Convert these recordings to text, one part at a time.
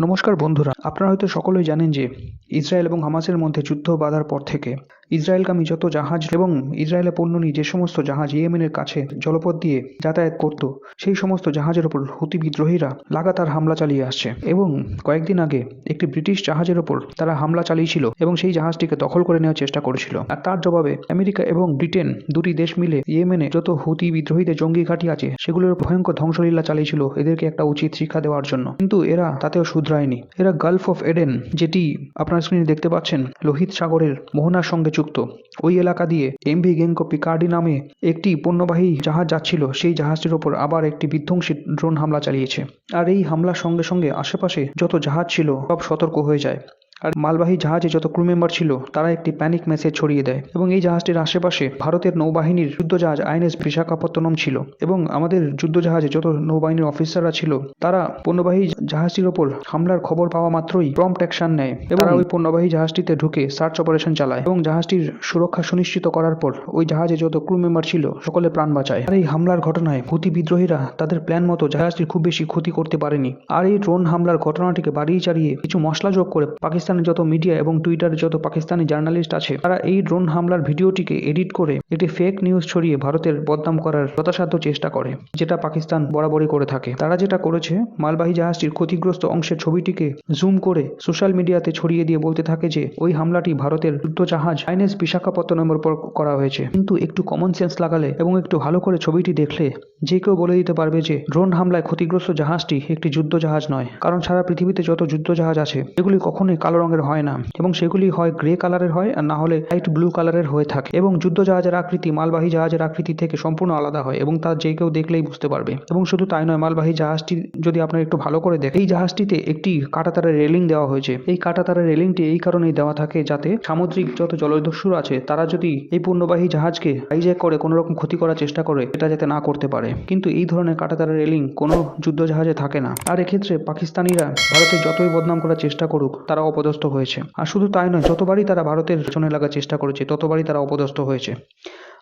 নমস্কার বন্ধুরা, আপনারা হয়তো সকলেই জানেন যে ইসরায়েল এবং হামাসের মধ্যে যুদ্ধ বাঁধার পর থেকে ইসরায়েলগামী যত জাহাজ এবং ইসরায়েলে পণ্য নিয়ে যে সমস্ত জাহাজ ইয়েমেনের কাছে জলপথ দিয়ে যাতায়াত করত, সেই সমস্ত জাহাজের ওপর হুতি বিদ্রোহীরা লাগাতার হামলা চালিয়ে আসছে এবং কয়েকদিন আগে একটি ব্রিটিশ জাহাজের ওপর তারা হামলা চালিয়েছিল এবং সেই জাহাজটিকে দখল করে নেওয়ার চেষ্টা করেছিল। আর তার জবাবে আমেরিকা এবং ব্রিটেন দুটি দেশ মিলে ইয়েমেনে যত হুতি বিদ্রোহীদের জঙ্গি ঘাঁটি আছে, সেগুলোর ভয়ঙ্কর ধ্বংসলীলা চালিয়েছিল এদেরকে একটা উচিত শিক্ষা দেওয়ার জন্য। কিন্তু এরা তাতেও শুধরায়নি। এরা গালফ অফ এডেন, যেটি আপনার স্ক্রিনে দেখতে পাচ্ছেন, লোহিত সাগরের মোহনার সঙ্গে যুক্ত ওই এলাকা দিয়ে এমভি গেঙ্কো পিকার্ডি নামে একটি পণ্যবাহী জাহাজ যাচ্ছিল। সেই জাহাজটির ওপর আবার একটি বিধ্বংসী ড্রোন হামলা চালিয়েছে। আর এই হামলার সঙ্গে সঙ্গে আশেপাশে যত জাহাজ ছিল, সব সতর্ক হয়ে যায়। আর মালবাহী জাহাজে যত ক্রু মেম্বার ছিল তারা একটি প্যানিক মেসেজ ছড়িয়ে দেয় এবং এই জাহাজটির আশেপাশে ভারতের নৌবাহিনীর যুদ্ধজাহাজ আইএনএস বিশাখাপত্তনম ছিল এবং আমাদের যুদ্ধজাহাজে যত নৌবাহিনীর অফিসাররা ছিল তারা পণ্যবাহী জাহাজটির ওপর হামলার খবর পাওয়া মাত্রই প্রম্পট অ্যাকশন নেয় এবং ওই পণ্যবাহী জাহাজটিতে ঢুকে সার্চ অপারেশন চালায় এবং জাহাজটির সুরক্ষা সুনিশ্চিত করার পর ওই জাহাজে যত ক্রু মেম্বার ছিল সকলে প্রাণ বাঁচায়। আর এই হামলার ঘটনায় হুতি বিদ্রোহীরা তাদের প্ল্যান মতো জাহাজটির খুব বেশি ক্ষতি করতে পারেনি। আর এই ড্রোন হামলার ঘটনাটিকে বাড়িয়ে চাড়িয়ে কিছু মশলা যোগ করে পাকিস্তানের যত মিডিয়া এবং টুইটারে যত পাকিস্তানি জার্নালিস্ট আছে, তারা এই ড্রোন হামলার ভিডিওটিকে এডিট করে একটি ফেক নিউজ ছড়িয়ে ভারতের বদনাম করার যথাসাধ্য চেষ্টা করে, যেটা পাকিস্তান বরাবরই করে থাকে। তারা যেটা করেছে, মালবাহী জাহাজটির ক্ষতিগ্রস্ত অংশের ছবিটিকে জুম করে সোশ্যাল মিডিয়াতে ছড়িয়ে দিয়ে বলতে থাকে যে, ওই হামলাটি ভারতের যুদ্ধ জাহাজ আইএনএস বিশাখাপত্তনমের উপর করা হয়েছে। কিন্তু একটু কমন সেন্স লাগালে এবং একটু ভালো করে ছবিটি দেখলে যে কেউ বলে দিতে পারবে যে, ড্রোন হামলায় ক্ষতিগ্রস্ত জাহাজটি একটি যুদ্ধ জাহাজ নয়, কারণ সারা পৃথিবীতে যত যুদ্ধ জাহাজ আছে এগুলি কখনোই কালো রঙের হয় না, এবং সেগুলি হয় গ্রে কালারের হয় আর না হলে লাইট ব্লু কালারের হয়ে থাকে, এবং যুদ্ধ জাহাজের আকৃতি মালবাহী জাহাজের আকৃতি থেকে সম্পূর্ণ আলাদা হয়, এবং তা যে কেউ দেখলেই বুঝতে পারবে, এবং শুধু তাই নয়, মালবাহী জাহাজটি যদি আপনারা একটু ভালো করে দেখেন, এই জাহাজটিতে একটি কাঁটাতারের রেলিং দেওয়া হয়েছে, এই কাঁটাতারের রেলিংটি এই কারণেই দেওয়া থাকে যাতে সামুদ্রিক যত জলদস্যুরা আছে, তারা যদি এই পণ্যবাহী জাহাজকে হাইজ্যাক করে কোনো রকম ক্ষতি করার চেষ্টা করে এটা যাতে না করতে পারে। কিন্তু এই ধরনের কাটাতারের রেলিং কোনো যুদ্ধজাহাজে থাকে না। আর এক্ষেত্রে পাকিস্তানিরা ভারতের যতই বদনাম করার চেষ্টা করুক, তারা অপদস্থ হয়েছে। আর শুধু তাই নয়, যতবারই তারা ভারতের পেছনে লাগার চেষ্টা করেছে, ততবারই তারা অপদস্থ হয়েছে।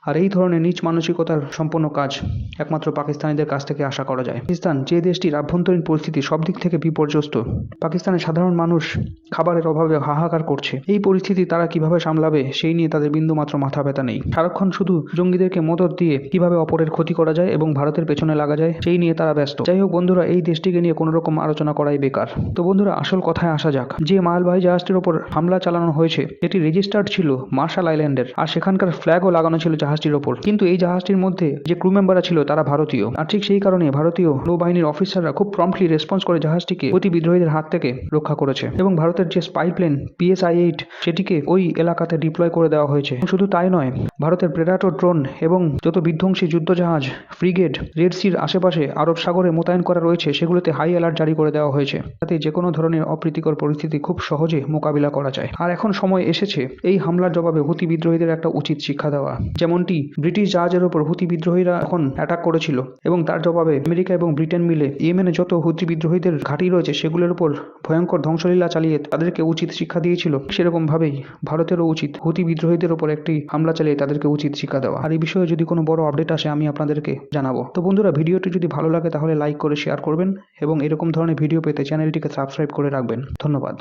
আর এই ধরনের নিচ মানসিকতার সম্পন্ন কাজ একমাত্র পাকিস্তানিদের কাছ থেকে আশা করা যায়। পাকিস্তান, যে দেশটির আভ্যন্তরীণ পরিস্থিতি সব দিক থেকে বিপর্যস্ত, পাকিস্তানের সাধারণ মানুষ খাবারের অভাবে হাহাকার করছে। এই পরিস্থিতি তারা কীভাবে সামলাবে, সেই নিয়ে তাদের বিন্দু মাত্র মাথা ব্যথা নেই। সারাক্ষণ শুধু জঙ্গিদেরকে মদত দিয়ে কীভাবে অপরের ক্ষতি করা যায় এবং ভারতের পেছনে লাগা যায়, সেই নিয়ে তারা ব্যস্ত। যাই হোক বন্ধুরা, এই দেশটিকে নিয়ে কোনো রকম আলোচনা করাই বেকার। তো বন্ধুরা, আসল কথায় আসা যাক। যে মালবাহী জাহাজটির ওপর হামলা চালানো হয়েছে, এটি রেজিস্টার্ড ছিল মার্শাল আইল্যান্ডের আর সেখানকার ফ্ল্যাগও লাগানো ছিল জাহাজটির ওপর। কিন্তু এই জাহাজটির মধ্যে যে ক্রু মেম্বাররা ছিল, তারা ভারতীয়। আর ঠিক সেই কারণে ভারতীয় নৌবাহিনীর অফিসাররা খুব প্রম্পটলি রেসপন্স করে জাহাজটিকে অতি বিদ্রোহীদের হাত থেকে রক্ষা করেছে। এবং ভারতের যে স্পাই প্লেন পিএসআই এইট সেটিকে ওই এলাকাতে ডিপ্লয় করে দেওয়া হয়েছে। শুধু তাই নয়, ভারতের প্রেডাটো ড্রোন এবং যত বিধ্বংসী যুদ্ধজাহাজ ফ্রিগেট রেড সির আশেপাশে আরব সাগরে মোতায়েন করা রয়েছে, সেগুলোতে হাই অ্যালার্ট জারি করে দেওয়া হয়েছে। যাতে যে কোনো ধরনের অপ্রীতিকর পরিস্থিতি খুব সহজে মোকাবিলা করা যায়। আর এখন সময় এসেছে এই হামলার জবাবে হুতি বিদ্রোহীদের একটা উচিত শিক্ষা দেওয়া। যেমনটি ব্রিটিশ জাহাজের ওপর হুতি বিদ্রোহীরা এখন অ্যাটাক করেছিল এবং তার জবাবে আমেরিকা এবং ব্রিটেন মিলে ইয়েমেনে যত হুতি বিদ্রোহীদের ঘাঁটি রয়েছে সেগুলোর উপর ভয়ঙ্কর ধ্বংসলীলা চালিয়ে তাদেরকে উচিত শিক্ষা দিয়েছিল। সেরকম ভাবেই ভারতেরও উচিত হুতি বিদ্রোহীদের ওপর একটি হামলা চালিয়ে তাদেরকে উচিত শিক্ষা দেওয়া। আর এই বিষয়ে যদি কোনো বড় আপডেট আসে, আমি আপনাদেরকে জানাব। তো বন্ধুরা, ভিডিওটি যদি ভালো লাগে, তাহলে লাইক করে শেয়ার করবেন এবং এরকম ধরনের ভিডিও পেতে চ্যানেলটিকে সাবস্ক্রাইব করে রাখবেন। ধন্যবাদ।